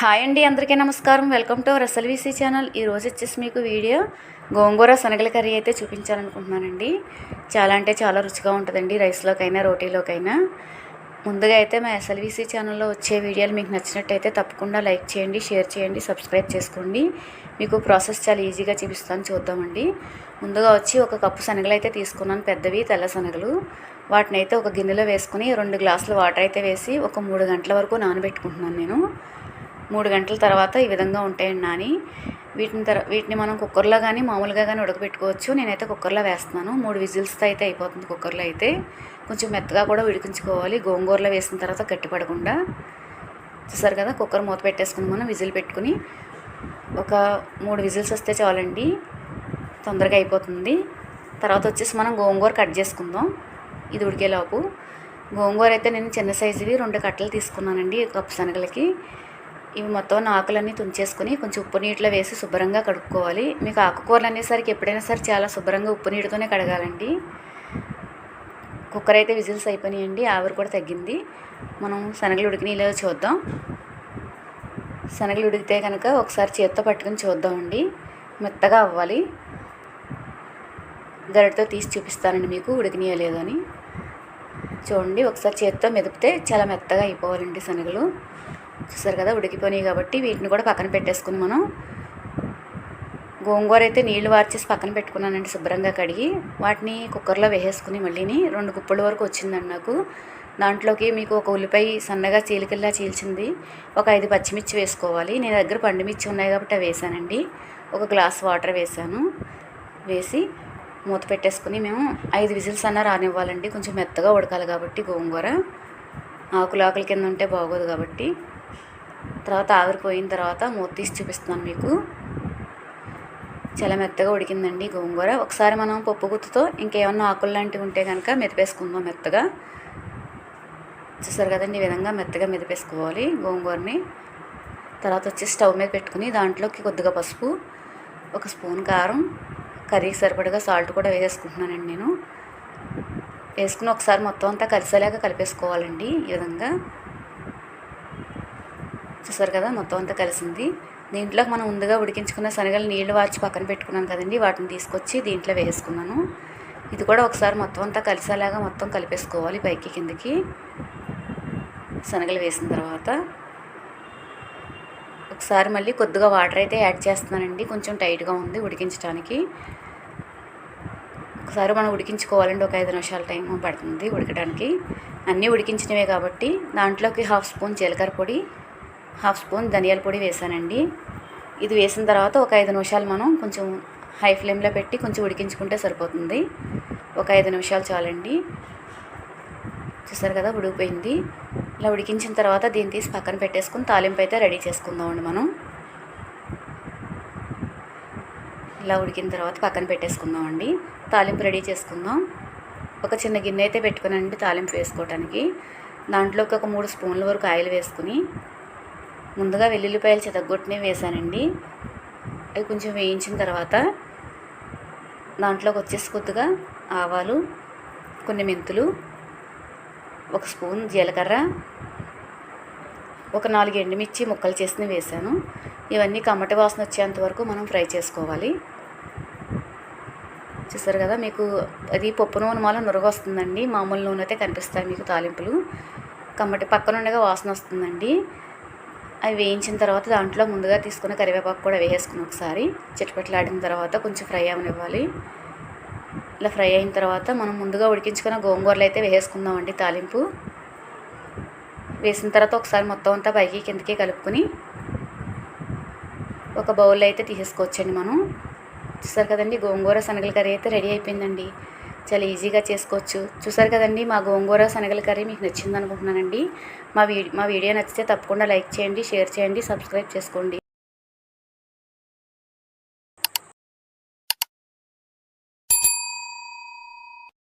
Hi అండి అందరికీ నమస్కారం. Welcome to our channel. ఈరోజు వచ్చేసి మీకు వీడియో గోంగూర శనగల కర్రీ అయితే చూపించాలనుకుంటున్నానండి. చాలా అంటే చాలా రుచిగా ఉంటుందండి రైస్లోకైనా రోటీలోకైనా. ముందుగా అయితే మా ఎస్ఎల్వీసీ ఛానల్లో వచ్చే వీడియోలు మీకు నచ్చినట్టయితే తప్పకుండా లైక్ చేయండి షేర్ చేయండి సబ్స్క్రైబ్ చేసుకోండి. మీకు ప్రాసెస్ చాలా ఈజీగా చూపిస్తాను చూద్దామండి. ముందుగా వచ్చి ఒక కప్పు శనగలు అయితే తీసుకున్నాను పెద్దవి తెల్ల శనగలు. వాటిని అయితే ఒక గిన్నెలో వేసుకుని రెండు గ్లాసులు వాటర్ అయితే వేసి ఒక మూడు గంటల వరకు నానబెట్టుకుంటున్నాను నేను. మూడు గంటల తర్వాత ఈ విధంగా ఉంటాయండి నాని. వీటిని తర వీటిని మనం కుక్కర్లో కానీ మామూలుగా కానీ ఉడకబెట్టుకోవచ్చు. నేనైతే కుక్కర్లో వేస్తున్నాను. మూడు విజిల్స్తో అయితే అయిపోతుంది కుక్కర్లో అయితే. కొంచెం మెత్తగా కూడా ఉడికించుకోవాలి. గోంగూరలో వేసిన తర్వాత గట్టిపడకుండా. చూసారు కదా కుక్కర్ మూత పెట్టేసుకుని మనం విజిల్ పెట్టుకుని ఒక మూడు విజిల్స్ వస్తే చాలండి. తొందరగా అయిపోతుంది. తర్వాత వచ్చేసి మనం గోంగూర కట్ చేసుకుందాం. ఇది ఉడికేలోపు. గోంగూర అయితే నేను చిన్న సైజువి రెండు కట్టలు తీసుకున్నానండి కప్పు శనగలకి. ఇవి మొత్తం ఆకులన్నీ తుంచేసుకొని కొంచెం ఉప్పు నీటిలో వేసి శుభ్రంగా కడుక్కోవాలి. మీకు ఆకుకూరలు అనేసరికి ఎప్పుడైనా సరే చాలా శుభ్రంగా ఉప్పు నీటితోనే కడగాలండి. కుక్కర్ అయితే విజిల్స్ అయిపోయినాయండి ఆవిరి కూడా తగ్గింది. మనం శనగలు ఉడికినీలో చూద్దాం. శనగలు ఉడికితే కనుక ఒకసారి చేత్తో పట్టుకుని చూద్దామండి. మెత్తగా అవ్వాలి. గరిటతో తీసి చూపిస్తానండి మీకు ఉడికినాయో లేదో అని. చూడండి ఒకసారి చేత్తో మెదిపితే చాలా మెత్తగా అయిపోవాలండి శనగలు. చూసారు కదా ఉడికిపోయినాయి కాబట్టి వీటిని కూడా పక్కన పెట్టేసుకుని మనం. గోంగూర అయితే నీళ్ళు వార్చేసి పక్కన పెట్టుకున్నానండి శుభ్రంగా కడిగి. వాటిని కుక్కర్లో వేసేసుకుని మళ్ళీని రెండు గుప్పల వరకు వచ్చిందండి నాకు. దాంట్లోకి మీకు ఒక ఉల్లిపాయ సన్నగా చీలికల్లా చీల్చింది. ఒక ఐదు పచ్చిమిర్చి వేసుకోవాలి. నేను దగ్గర పండుమిర్చి ఉన్నాయి కాబట్టి అవి వేసానండి. ఒక గ్లాస్ వాటర్ వేసాను. వేసి మూత పెట్టేసుకుని మేము ఐదు విజిల్స్ అన్న రానివ్వాలండి. కొంచెం మెత్తగా ఉడకాలి కాబట్టి గోంగూర. ఆకులు ఆకుల కింద ఉంటే బాగోదు కాబట్టి. తర్వాత ఆవిరిపోయిన తర్వాత మూత తీసి చూపిస్తున్నాను మీకు. చాలా మెత్తగా ఉడికిందండి గోంగూర. ఒకసారి మనం పప్పు గుత్తుతో ఇంకేమన్నా ఆకులు లాంటివి ఉంటే కనుక మెదిపేసుకుందాం మెత్తగా. చూసారు కదండి ఈ విధంగా మెత్తగా మెదిపేసుకోవాలి గోంగూరని. తర్వాత వచ్చి స్టవ్ మీద పెట్టుకుని దాంట్లోకి కొద్దిగా పసుపు ఒక స్పూన్ కారం కర్రీకి సరిపడగా సాల్ట్ కూడా వేసేసుకుంటున్నానండి నేను. వేసుకుని ఒకసారి మొత్తం అంతా కలిసేలాగా కలిపేసుకోవాలండి ఈ విధంగా. చూసారు కదా మొత్తం అంతా కలిసింది. దీంట్లో మనం ముందుగా ఉడికించుకున్న శనగలు నీళ్ళు వార్చి పక్కన పెట్టుకున్నాను కదండి వాటిని తీసుకొచ్చి దీంట్లో వేసుకున్నాను. ఇది కూడా ఒకసారి మొత్తం అంతా కలిసేలాగా మొత్తం కలిపేసుకోవాలి పైకి కిందకి. శనగలు వేసిన తర్వాత ఒకసారి మళ్ళీ కొద్దిగా వాటర్ అయితే యాడ్ చేస్తున్నానండి కొంచెం టైట్గా ఉంది ఉడికించడానికి ఒకసారి మనం ఉడికించుకోవాలండి ఒక ఐదు నిమిషాల టైం పడుతుంది ఉడకడానికి అన్నీ ఉడికించినవే కాబట్టి దాంట్లోకి హాఫ్ స్పూన్ జీలకర్ర పొడి హాఫ్ స్పూన్ ధనియాల పొడి వేసానండి. ఇది వేసిన తర్వాత ఒక ఐదు నిమిషాలు మనం కొంచెం హై ఫ్లేమ్లో పెట్టి కొంచెం ఉడికించుకుంటే సరిపోతుంది. ఒక ఐదు నిమిషాలు చాలండి. చూసారు కదా ఉడికిపోయింది. ఇలా ఉడికించిన తర్వాత దీన్ని తీసి పక్కన పెట్టేసుకుని తాలింపు అయితే రెడీ చేసుకుందామండి మనం. ఇలా ఉడికిన తర్వాత పక్కన పెట్టేసుకుందామండి. తాలింపు రెడీ చేసుకుందాం. ఒక చిన్న గిన్నె అయితే పెట్టుకునండి తాలింపు వేసుకోవడానికి దాంట్లోకి ఒక మూడు స్పూన్ల వరకు ఆయిల్ వేసుకుని ముందుగా వెల్లుల్లిపాయలు చెతగొట్టినవి వేసానండి అవి కొంచెం వేయించిన తర్వాత దాంట్లోకి వచ్చేసి కొద్దిగా ఆవాలు కొన్ని మెంతులు ఒక స్పూన్ జీలకర్ర ఒక నాలుగు ఎండుమిర్చి ముక్కలు చేసి వేసాను ఇవన్నీ కమ్మటి వాసన వచ్చేంత వరకు మనం ఫ్రై చేసుకోవాలి. చూసారు కదా మీకు అది పప్పు నూనె మాల నురగ వస్తుందండి. మామూలు నూనె అయితే కనిపిస్తాయి మీకు తాలింపులు. కమ్మటి పక్కనుండగా వాసన వస్తుందండి. అవి వేయించిన తర్వాత దాంట్లో ముందుగా తీసుకున్న కరివేపాకు కూడా వేసేసుకుని ఒకసారి. చిటపట్లాడిన తర్వాత కొంచెం ఫ్రై అవనివ్వాలి. ఇలా ఫ్రై అయిన తర్వాత మనం ముందుగా ఉడికించుకున్న గోంగూరలు అయితే వేసేసుకుందామండి తాలింపు. వేసిన తర్వాత ఒకసారి మొత్తం అంతా పైకి కిందకి కలుపుకొని ఒక బౌల్ అయితే తీసేసుకోవచ్చండి మనం. చూసారు కదండి గోంగూర శనగల కర్రీ అయితే రెడీ అయిపోయిందండి. చాలా ఈజీగా చేసుకోవచ్చు. చూసారు కదండి మా గోంగూర శనగల కర్రీ మీకు నచ్చింది అనుకుంటున్నానండి మా వీడియో మా వీడియో నచ్చితే తప్పకుండా లైక్ చేయండి షేర్ చేయండి సబ్స్క్రైబ్ చేసుకోండి.